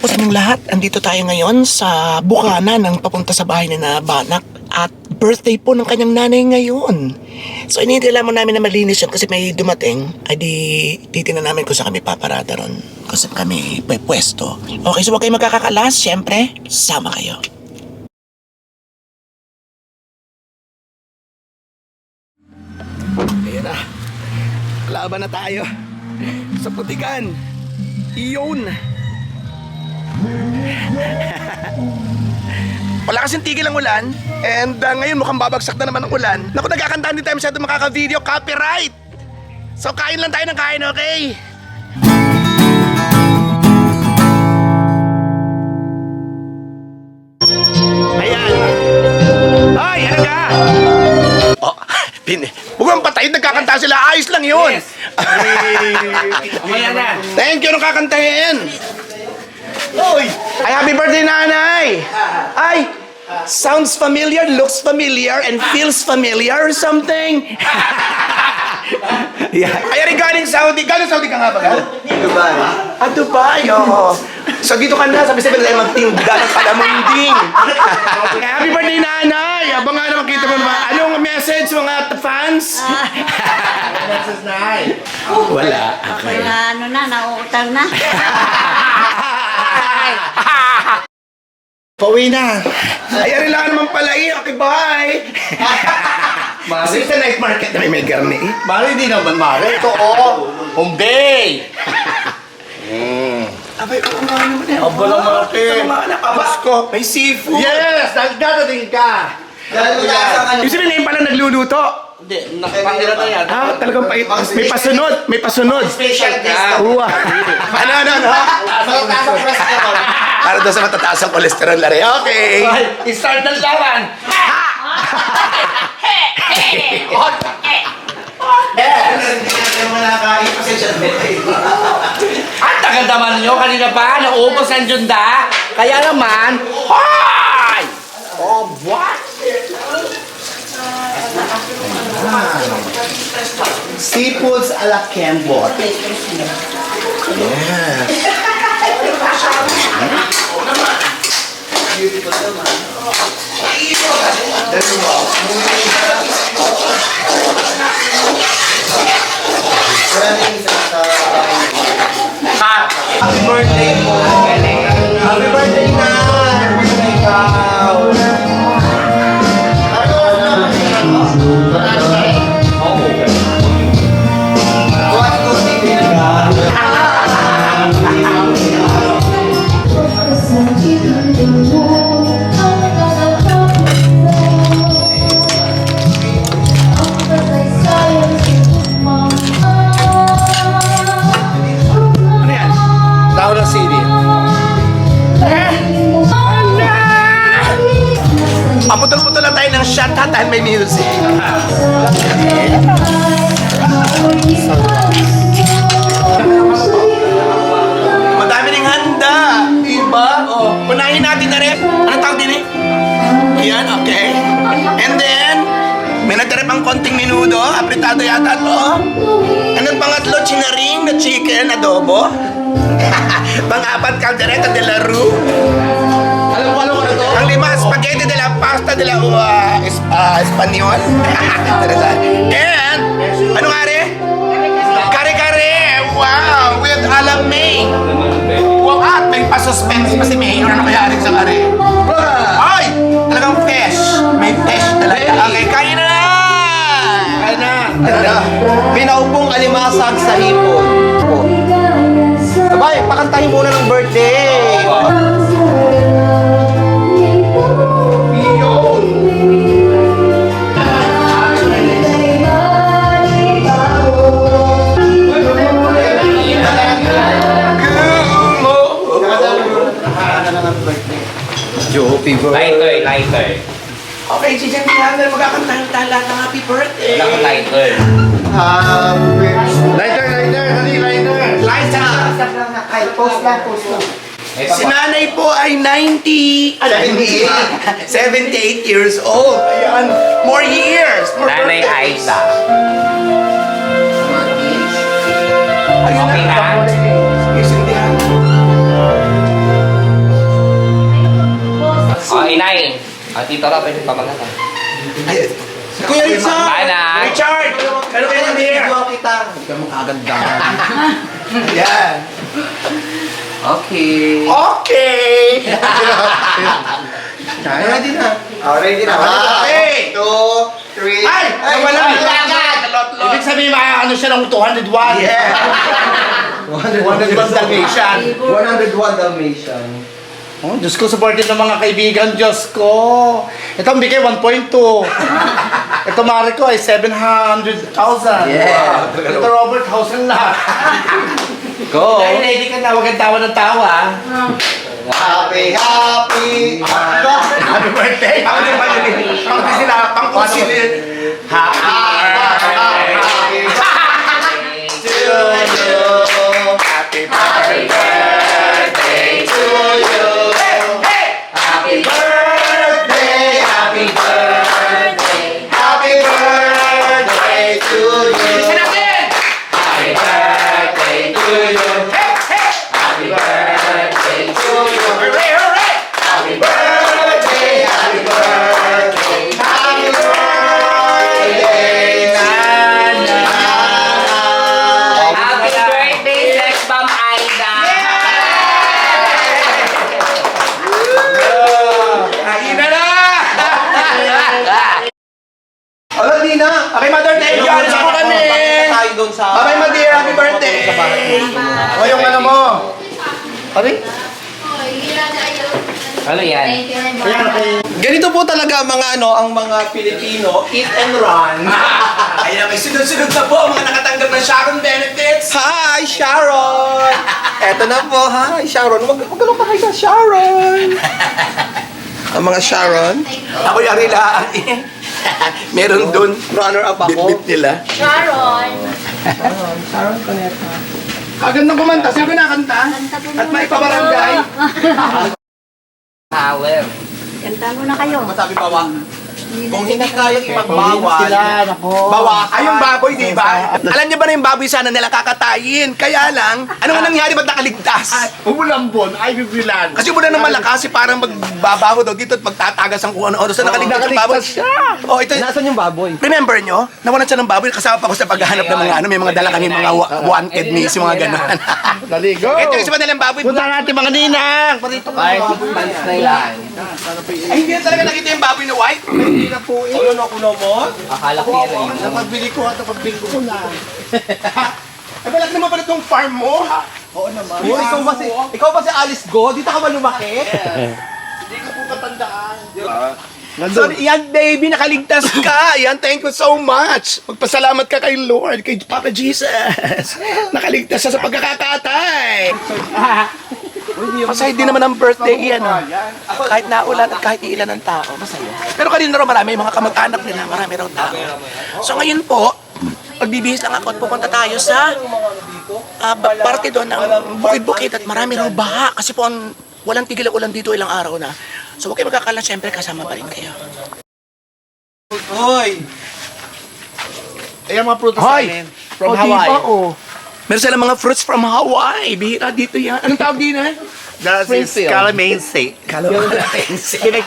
po sa lahat. Andito tayo ngayon sa bukana ng papunta sa bahay ni na Banak at birthday po ng kanyang nanay ngayon. So inihintay lamang namin na malinis yun kasi may dumating. Ay di titignan namin kung saan kami paparada ron. Kung saan kami pwesto. Okay, so huwag kayo magkakakalas. Siyempre, sama kayo. Ayan na. Laban na tayo. Sa putikan. Iyon. Wala kasing tigil ang ulan. And uh, ngayon mukhang babagsak na naman ang ulan. Naku, nagkakantaan din tayo masyado makaka-video. Copyright! So kain lang tayo ng kain, okay? Ayan. Ay, ano ka? Oh, pin... Huwag mong patayin, nagkakanta sila. Ayos lang yun. Mamaya na. Thank you nung kakantahin. Oy! Ay, happy birthday, nanay! Ay, sounds familiar, looks familiar, and feels familiar or something. yeah. Ay, galing Saudi. Galing Saudi ka nga ba? Gal? Dubai. Ah, Dubai, oo. So dito ka na, sabi sabi tayo magtinda ng kalamunding. happy birthday, nanay! Abang nga naman kita mo naman. Anong message, mga fans? Ay. Wala. Okay na ano na, nauutang na. Pauwi na. Ay, ari lang naman pala eh. Okay, bye! Kasi sa night market na may may garni eh. Mari di naman, Mari. Ito, oh. Humbay. Abay, oo nga naman eh. Aba lang, malaki. Ito mga anak, Pasko, may seafood. Yes! Dahil dadating ka. Dahil Yung sabihin ngayon pala nagluluto. Hindi, nakapahira na yan. Ah, talagang pait. May pasunod, may pasunod. Special guest. Uwa. ano, ano, ano? Ka to. Para doon sa matataas ang kolesterol na rin. Okay. Ay, start ng laban. Ang tagal naman nyo, kanina pa, naubos ang Junda. Kaya naman, hoy! Oh, what? Seafoods a la Kenbot. Happy birthday po. Happy birthday And then pangatlo, chinaring na chicken, adobo. Pang-apat, caldereta de la rue. Alam mo, alam mo na to? Ang lima, spaghetti de la pasta de la uh, es, uh, espanyol. And, ano nga rin? Kare-kare! Wow! With alamay! Wow, at may pa-suspense pa si Mayor na nakayari sa kare. Ay! Talagang fish! May fish Pinaupong alimasag sa hipon. Sabay, Okay. Um, lighter, lighter, dali, lighter. Lighter! Ay, post lang, post lang. Si nanay po ay 90, ano, 78, years old. Ayan, more years. More nanay Aiza. Okay na. Oh, inay. Ah, At dito ka, pwede pamagatan. Ayun. Kuya Richard! Bye na! Richard! Ano kayo ng beer? Video kita. Hindi ka makaganda. Yan. Okay. Okay! Ready na. Oh, ready na. Okay. Two, three. Ay! Ay, na agad! Ibig sabihin, ano siya ng 201. Yeah! 101 Dalmatian. 101 Dalmatian. Oh, Diyos ko, supported ng mga kaibigan, Diyos ko. Ito ang bigay, 1.2. Ito, Mari ko, ay 700,000. Yeah. Ito, Robert, house lang. Go. Dahil ready ka na, huwag kang tawa ng tawa. Happy, happy. Happy birthday! Yun eh. Pang sila, pang kusilin. Happy birthday! Ari? Ano yan? Ganito po talaga mga ano, ang mga Pilipino, eat and run. Ayan, may sunod-sunod na po ang mga nakatanggap ng Sharon benefits. Hi, Sharon! Eto na po, hi, Sharon. Mag magkano ka kayo Sharon? ang mga Sharon, Ako yung arila. Meron doon. runner-up ako. Bit-bit nila. Sharon! Sharon Coneta. Kagandang kumanta. Sino kinakanta? At may pabarangay. Power. Kanta mo na kayo. Masabi bawa. Kung hindi kayang ipagbawal, Sila, nako. bawasan. Ay, yung baboy, di ba? Alam niyo ba na yung baboy sana nila kakatayin? Kaya lang, ano nga nangyari ba't nakaligtas? Umulambon, ay bibilan. Kasi muna ng malakas, eh, parang magbabaho daw dito at magtatagas ang kung ano-ano. So nakaligtas yung baboy. Nakaligtas siya. Oh, ito, Nasaan yung baboy? Remember nyo? Nawalan siya ng baboy. Kasama pa ako sa paghahanap ng mga ano. May mga dala kami mga wa- wanted miss, yung mga gano'n. Dali, go. Ito yung isa pa nilang baboy. Punta natin mga ninang. Parito ka. Ay, hindi na talaga nakita yung baboy na white. Hindi na po eh. Ulo na kuno mo? Akala ko yun. Napagbili ko at napagbili ko na. Ay, balak naman pala itong farm mo. Oh, ikaw ba si, ikaw ba si Alice Go? Dito ka ba lumaki? Hindi ko po patandaan. So, yan baby, nakaligtas ka. Yan, thank you so much. Magpasalamat ka kay Lord, kay Papa Jesus. Nakaligtas siya sa pagkakakatay. Masaya din naman ang birthday yan. ah. Kahit naulan at kahit ilan ng tao, masaya. Pero kanina raw marami, mga kamag-anak nila, marami raw tao. So ngayon po, magbibihis lang ako at pupunta tayo sa ah, ba- parte doon ng bukid-bukid at marami raw baha kasi po ang walang tigil ang ulan dito ilang araw na. So huwag kayo magkakala, syempre kasama pa rin kayo. Hoy! Ayan mga prutas Hoy! namin. From Oh, Hawaii. Oh. Meron silang mga fruits from Hawaii. Bihira dito yan. Anong tawag din eh? That is Springfield. calamansi. Pinag,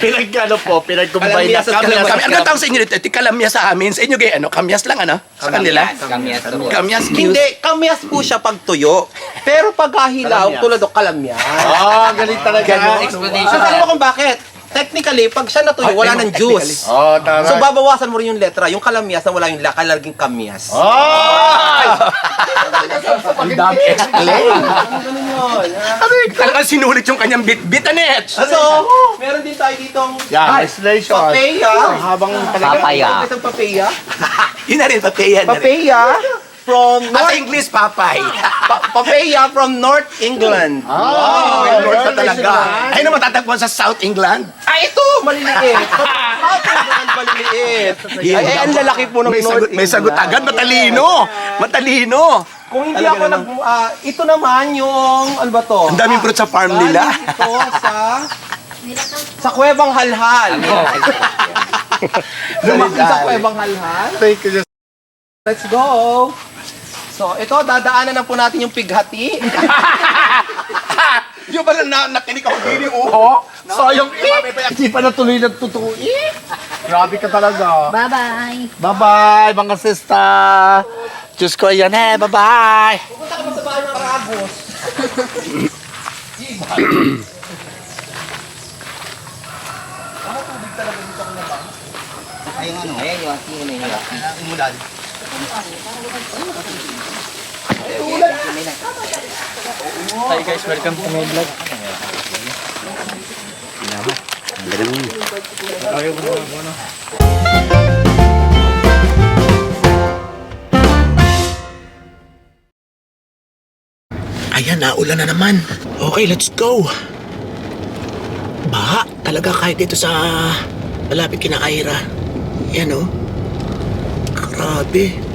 pinag, ano po, pinag-combine na Kalamyas at kami. kalamyas. Kami, ano tawag sa inyo dito? Ito, kalamya sa amin. Sa inyo, gay, ano? Kamyas lang, ano? Sa kanila? Kamyas. Kamyas. Hindi, kamyas po siya pag tuyo. Pero pag hilaw, Kalamyas. tulad ng kalamyas. Ah, galit talaga. Explanation. Alam mo kung bakit? Technically, pag siya natuyo, wala ng juice. Oh, tama. So babawasan mo rin yung letra, yung kalamyas na wala yung la, kalaging kamyas. Ay! Ang dami explain. Talagang sinulit yung kanyang bit-bit, Anet. So, meron din tayo ditong Yan, explanation. papaya. Habang talaga. Papaya. Isang papaya. Yun na rin, papaya na rin. Papaya from Ah, North, English, papay. pa- papaya from North England. Oh, Ah, Lord na talaga. Ay, naman tatagpuan sa South England. Ah, ito! Maliliit. South England, maliliit. Ay, ay, ang lalaki po ng May North sagot, may sagot agad. Matalino. Matalino. Kung hindi ako nag... ah, ito naman yung... Ano ba to? Ang daming fruit sa farm nila. Ito sa... Sa Kuwebang Halhal. Lumaki sa Kuwebang Halhal. Thank you. Let's go! So, ito, dadaanan na po natin yung pighati. Yung pala na, nakinig ako dili, oh. Sayang eh. Hindi pa natuloy na totoo eh. Grabe ka talaga. Bye-bye. Bye-bye, mga sista. Diyos ko, yan eh. Bye-bye. Pupunta ka ba sa bahay ng Karagos? Ay, yung ano, ayan yung ating ano yung Umulan. Hi guys, welcome to my vlog. Ayan, naulan na naman. Okay, let's go. Baha talaga kahit dito sa malapit kina Ira. Yan oh. Grabe.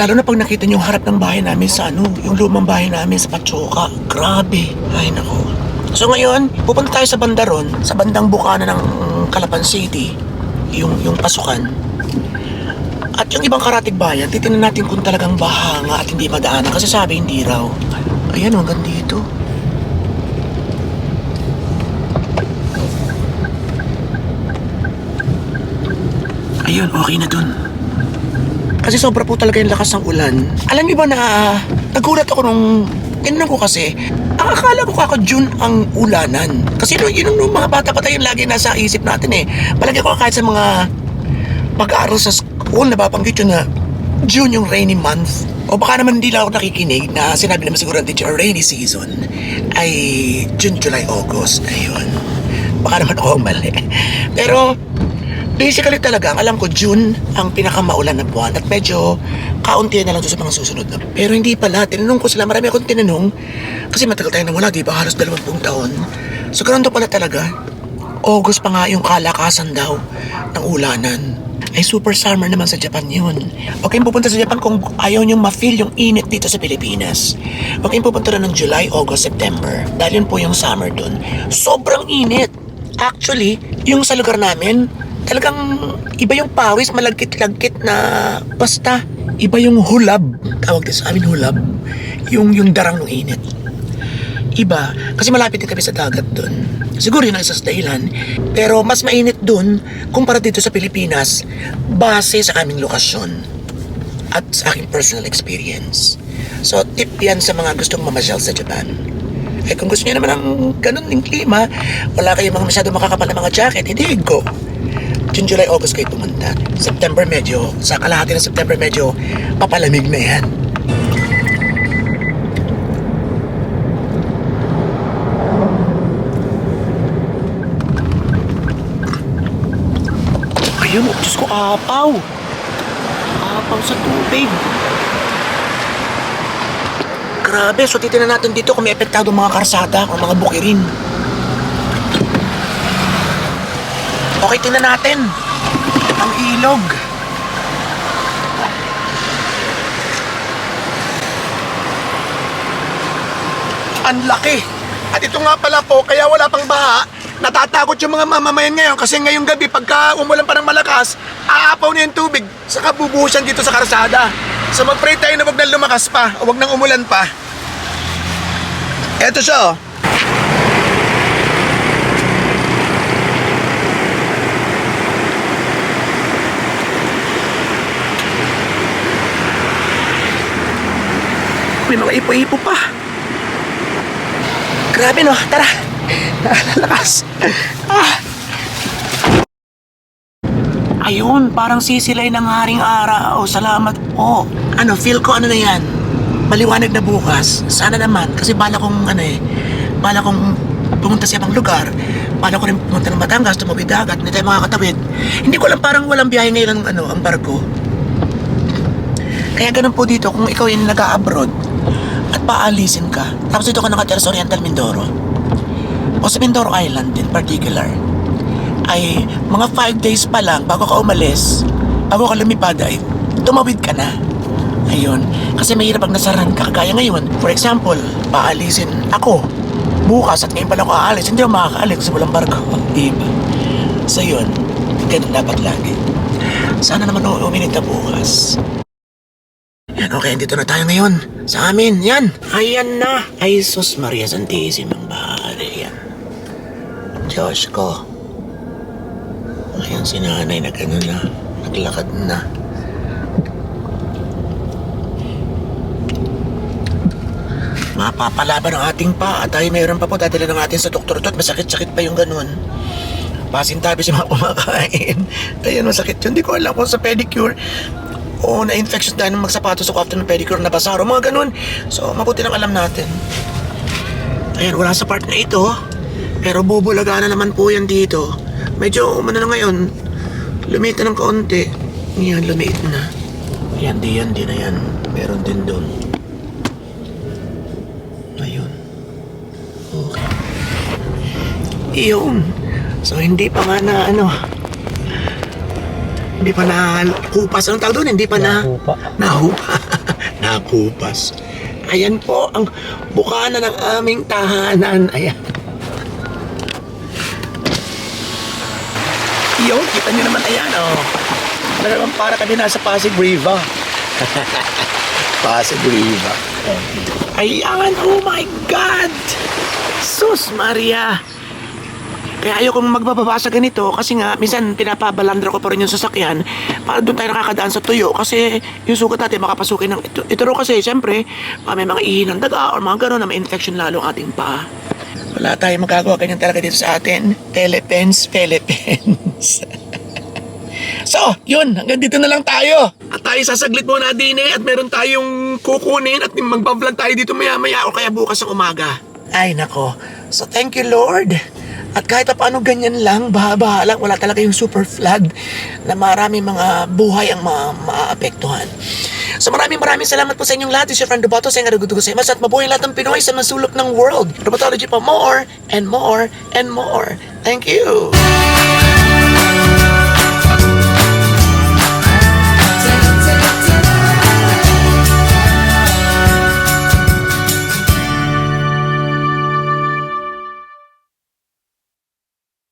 Lalo na pag nakita niyo yung harap ng bahay namin sa ano, yung lumang bahay namin sa Pachoka. Grabe. Ay nako. So ngayon, pupunta tayo sa banda ron, sa bandang bukana ng Calapan City, yung, yung pasukan. At yung ibang karatig bayan, titingnan natin kung talagang baha nga at hindi madaanan. Kasi sabi, hindi raw. Ayan, oh, hanggang dito. Ayun, okay na dun. Kasi sobra po talaga yung lakas ng ulan. Alam niyo ba na nagulat ako nung tinanong ko kasi, ang akala ko kaka June ang ulanan. Kasi nung, yun nung mga bata pa tayo lagi nasa isip natin eh. Palagi ko kahit sa mga pag-aaral sa school, nababanggit yun na June yung rainy month. O baka naman hindi lang ako nakikinig na sinabi naman siguro ng teacher, rainy season ay June, July, August. Ayun. Baka naman ako ang mali. Pero Basically talaga, alam ko, June ang pinakamaulan na buwan at medyo kaunti na lang sa mga susunod na. Pero hindi pala, tinanong ko sila, marami akong tinanong kasi matagal tayo nang wala, di ba? Halos dalawampung taon. So, ganun daw pala talaga. August pa nga yung kalakasan daw ng ulanan. Ay super summer naman sa Japan yun. Huwag kayong pupunta sa Japan kung ayaw nyo ma-feel yung init dito sa Pilipinas. Huwag kayong pupunta ng July, August, September. Dahil yun po yung summer dun. Sobrang init. Actually, yung sa lugar namin, talagang iba yung pawis, malagkit-lagkit na basta iba yung hulab. Tawag din sa amin hulab. Yung, yung darang ng init. Iba, kasi malapit din kami sa dagat doon. Siguro yun ang isa sa dahilan. Pero mas mainit doon kumpara dito sa Pilipinas base sa aming lokasyon at sa aking personal experience. So, tip yan sa mga gustong mamasyal sa Japan. Eh kung gusto niyo naman ng ganun yung klima, wala kayong mga masyado makakapal na mga jacket, hindi go. June, July, August kayo pumunta. September medyo, sa kalahati ng September medyo papalamig na yan. Ayun, oh, Diyos ko, apaw. Apaw sa tubig. Grabe, so titignan natin dito kung may epektado mga karsada o mga bukirin. Okay, tingnan natin. Ang ilog. Ang laki. At ito nga pala po, kaya wala pang baha, natatakot yung mga mamamayan ngayon kasi ngayong gabi pagka umulan pa ng malakas, aapaw na yung tubig sa kabubuhusan dito sa karsada. So mag-pray tayo na wag na lumakas pa wag nang umulan pa. Eto siya oh. May mga ipo-ipo pa. Grabe no, tara. Lakas. Ah. Ayun, parang sisilay ng haring araw. Salamat po. Ano, feel ko ano na yan. Maliwanag na bukas. Sana naman. Kasi bala kong ano eh. Bala kong pumunta sa ibang lugar. Bala ko rin pumunta ng Batangas, tumawid dagat. Hindi tayo makakatawid. Hindi ko lang parang walang biyahe ngayon ang, ano, ang barko. Kaya ganun po dito kung ikaw yung nag-abroad at paalisin ka. Tapos dito ka nakatira sa Oriental Mindoro. O sa Mindoro Island in particular. Ay mga 5 days pa lang bago ka umalis, bago ka lumipad ay tumawid ka na. Ayun. Kasi mahirap pag nasaran ka kagaya ngayon. For example, paalisin ako. Bukas at ngayon pa lang ako aalis, hindi ako makakaalis kasi walang barko. Diba? So yun, ganun dapat lagi. Sana naman uminit na bukas. Yan, okay, dito na tayo ngayon. Sa amin, yan. Ayan na. Ay, sus Maria Santissima ang bahari yan. Diyos ko. Ayan si nanay na gano'n na. Naglakad na. Mapapalaban ang ating pa at tayo mayroon pa po dadali ng atin sa doktor to at masakit-sakit pa yung ganun. Pasintabi si mga kumakain. Ayun, masakit yun. Hindi ko alam kung sa pedicure o na-infection dahil ng magsapatos ako after ng pedicure na basa o mga ganun. So, mabuti lang alam natin. Ayan, wala sa part na ito. Pero bubulaga na naman po yan dito. Medyo, umano na ngayon, lumit na ng kaunti. Yan, lumit na. Yan, di yan, di na yan. Meron din doon. Ayun. Okay. Iyon. So, hindi pa nga na, ano, hindi pa na kupas. Anong tawag doon? Hindi pa na... Nahupa. Nahupa. Nakupas. Ayan po ang bukana ng aming tahanan. Ayan. Yo, kita niyo naman ayan, oh. Talagang para kami nasa Pasig River. Pasig River. Ayan, oh my God! Sus Maria! Kaya ayoko magbababa sa ganito kasi nga minsan pinapabalandra ko pa rin yung sasakyan para doon tayo nakakadaan sa tuyo kasi yung sugat natin makapasukin ng ito, ito kasi siyempre may mga ihi daga or mga gano'n na may infection lalo ang ating paa. Wala tayong magagawa ganyan talaga dito sa atin. Philippines, Philippines. So, yun, hanggang dito na lang tayo. At tayo sasaglit muna din eh, at meron tayong kukunin at magbablog tayo dito maya-maya o kaya bukas ng umaga. Ay, nako. So, thank you, Lord. At kahit pa paano ganyan lang, baha-baha lang, wala talaga yung super flood na marami mga buhay ang ma maapektuhan. So maraming maraming salamat po sa inyong lahat. This is your friend Dubato. Sa inyo sa mas at mabuhay lahat ng Pinoy sa masulok ng world. Dermatology pa more and more and more. Thank you.